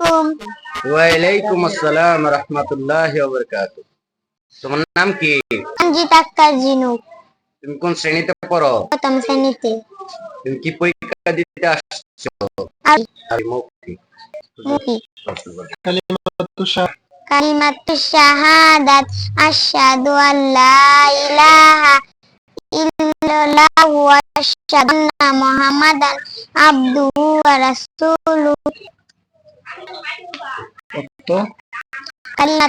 আলাইকুম। ওয়ালাইকুম আসসালাম রহমতুল্লাহ বরকাত তোমার নাম কি? রঞ্জিত আক্তার জিনুক তুমি কোন শ্রেণীতে পড়ো? প্রথম শ্রেণীতে। তুমি কি পরীক্ষা দিতে আসছো? আমি মৌখিক। কালিমাতু শাহাদাত আশহাদু আল্লা ইলাহা ইল্লাল্লাহ ওয়া আশহাদু আন্না মুহাম্মাদান আবদুহু ওয়া রাসূলুহু। আল্লাহ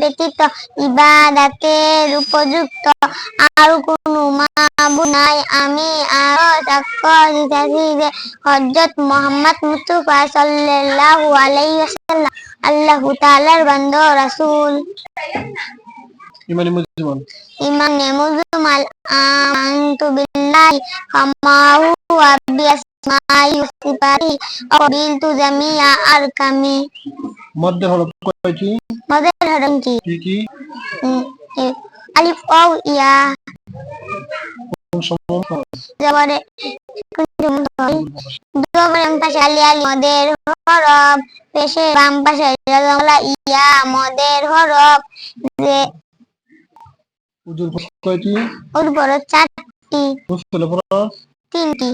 ব্যতীত ইবাদতের উপযুক্ত। আর কোনো নাই, আমি আরও সাক্ষ্য দিতেছি যে হযরত সাল্লাল্লাহু আলাইহি আল্লাহ তাআলার বান্দা রাসূল। ইমানি মুসলমান ইমান মুজমাল আমানতু বিল্লাহি কামাহু ওয়া বিআসমাই ওয়া সিফাতি ওয়া বিলতু জামিআ আরকামি। মধ্যে হরফ কয়টি? মদের হরম কি? কি কি? আলিফ ও ইয়া। জবরে পাশে আলি আলি মদের হরফ। পেশে বাম পাশে ইয়া মদের হরফ। উজুর কয়টি? চারটি। ফরজ তিনটি।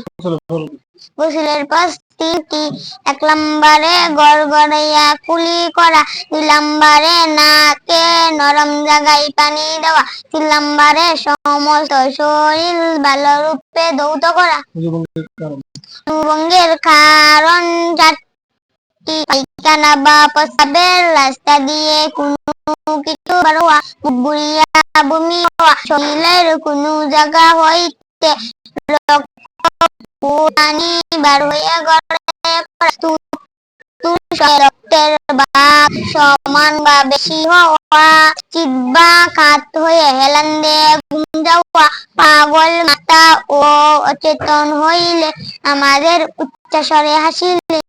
গোসলের পর তিনটি। এক নম্বরে গড়গড়াইয়া কুলি করা দুই নম্বরে নাকে নরম জায়গায় পানি দেওয়া তিন নম্বরে সমস্ত শরীর ভালো রূপে দৌত করা ভঙ্গের কারণ চারটি। পায়খানা বা প্রস্রাবের রাস্তা দিয়ে কোনো কিছু বারোয়া, বুড়িয়া কোনো জায়গা হইতে পানি বার হয়ে গড়ে রক্তের সমান বা বেশি হওয়া হয়ে হেলান দিয়ে ঘুম যাওয়া, পাগল মাতা ও অচেতন হইলে আমাদের উচ্চস্বরে হাসিলে।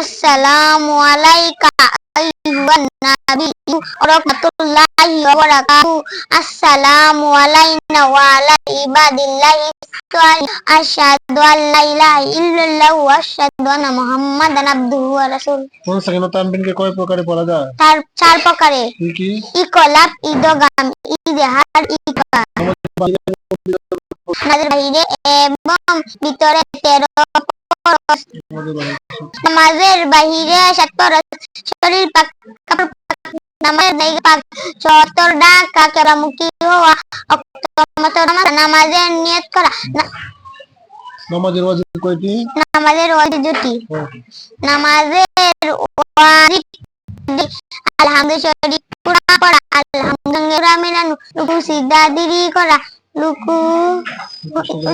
আসসালামু আলাইকা আইয়ুহান নাবিয়্যু ওয়া রাহমাতুল্লাহি ওয়া বারাকাতুহু আসসালামু আলাইনা ওয়া আলা ইবাদিল্লাহি সালিহিন আশহাদু আল লা ইলাহা ইল্লাল্লাহু ওয়া আশহাদু আন্না মুহাম্মাদান আবদুহু ওয়া রাসূলুহু কোন সাকিনা তানবিনকে কয় প্রকারে পড়া যায় চার চার প্রকারে কি কি? ইকলাব ইদগাম ইজহার ইকবা নামাজের বাহিরে এবং ভিতরে তেরো। নামাজের বাহিরে সাত। শরীর পাক কাপড় নামাজের জায়গা পাক চত্বর ডাকা হওয়া নামাজের নিয়ত করা নামাজের ওয়াজিব কয়টি নামাজের ওয়াজিব দুটি নামাজের ওয়াজিব আলহামদুলিল্লাহ শরীফ পড়া আলহামদুলিল্লাহ মিলানো রুকু সিজদা দিরি করা রুকু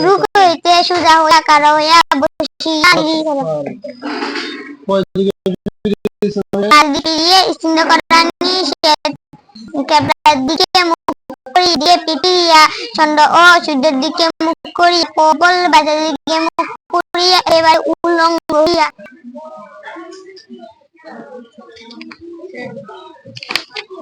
রুকু হইতে সুজা হইয়া কারও হইয়া বসিয়া করা দিয়ে ইস্তিন্দা করা নিষেধ কেবলার দিকে মুখ করি দিয়ে পিটিয়া চন্দ্র ও সূর্যের দিকে মুখ করিয়া প্রবল বাজার দিকে মুখ করিয়া এবার উলঙ্গ হইয়া